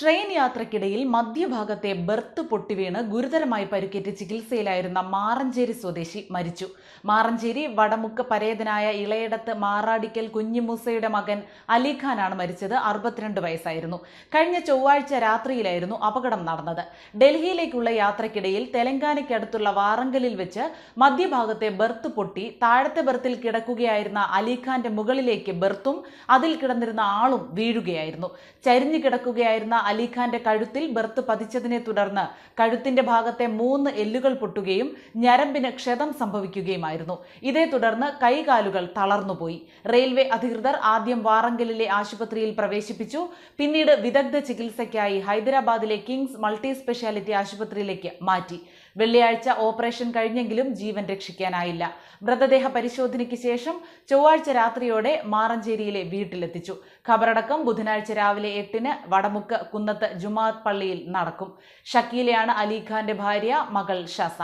Train യാത്രക്കിടയിൽ മധ്യഭാഗത്തെ berth പൊട്ടിവീണ് ഗുരുതരമായി പരിക്കേറ്റ് ചികിത്സയിലായിരുന്ന മാറഞ്ചേരി സ്വദേശി മരിച്ചു. മാറഞ്ചേരി വടമുക്ക് പരേതനായ ഇളയിടത്ത് മാറാടിക്കൽ കുഞ്ഞിമൂസയുടെ മകൻ അലിഖാനാണ് മരിച്ചത്. അറുപത്തിരണ്ട് വയസ്സായിരുന്നു. കഴിഞ്ഞ ചൊവ്വാഴ്ച രാത്രിയിലായിരുന്നു അപകടം നടന്നത്. ഡൽഹിയിലേക്കുള്ള യാത്രക്കിടയിൽ തെലങ്കാനയ്ക്കടുത്തുള്ള വാറങ്കലിൽ വെച്ച് മധ്യഭാഗത്തെ ബെർത്ത് പൊട്ടി താഴത്തെ ബെർത്തിൽ കിടക്കുകയായിരുന്ന അലിഖാന്റെ മുകളിലേക്ക് ബെർത്തും അതിൽ കിടന്നിരുന്ന ആളും വീഴുകയായിരുന്നു. ചരിഞ്ഞു കിടക്കുകയായിരുന്ന അലിഖാന്റെ കഴുത്തിൽ ബെർത്ത് പതിച്ചതിനെ തുടർന്ന് കഴുത്തിന്റെ ഭാഗത്തെ മൂന്ന് എല്ലുകൾ പൊട്ടുകയും ഞരമ്പിന് ക്ഷതം സംഭവിക്കുകയുമായിരുന്നു. ഇതേ തുടർന്ന് കൈകാലുകൾ തളർന്നുപോയി. റെയിൽവേ അധികൃതർ ആദ്യം വാറങ്കലിലെ ആശുപത്രിയിൽ പ്രവേശിപ്പിച്ചു. പിന്നീട് വിദഗ്ധ ചികിത്സയ്ക്കായി ഹൈദരാബാദിലെ കിങ്സ് മൾട്ടി സ്പെഷ്യാലിറ്റി ആശുപത്രിയിലേക്ക് മാറ്റി. വെള്ളിയാഴ്ച ഓപ്പറേഷൻ കഴിഞ്ഞെങ്കിലും ജീവൻ രക്ഷിക്കാനായില്ല. മൃതദേഹ പരിശോധനയ്ക്ക് ശേഷം ചൊവ്വാഴ്ച രാത്രിയോടെ മാറഞ്ചേരിയിലെ വീട്ടിലെത്തിച്ചു. ഖബറടക്കം ബുധനാഴ്ച രാവിലെ എട്ടിന് വടമുക്ക് കുന്നത്ത് ജുമാഅത്ത് പള്ളിയിൽ നടക്കും. ഷക്കീലയാണ് അലിഖാന്റെ ഭാര്യ മകൾ ഷസ.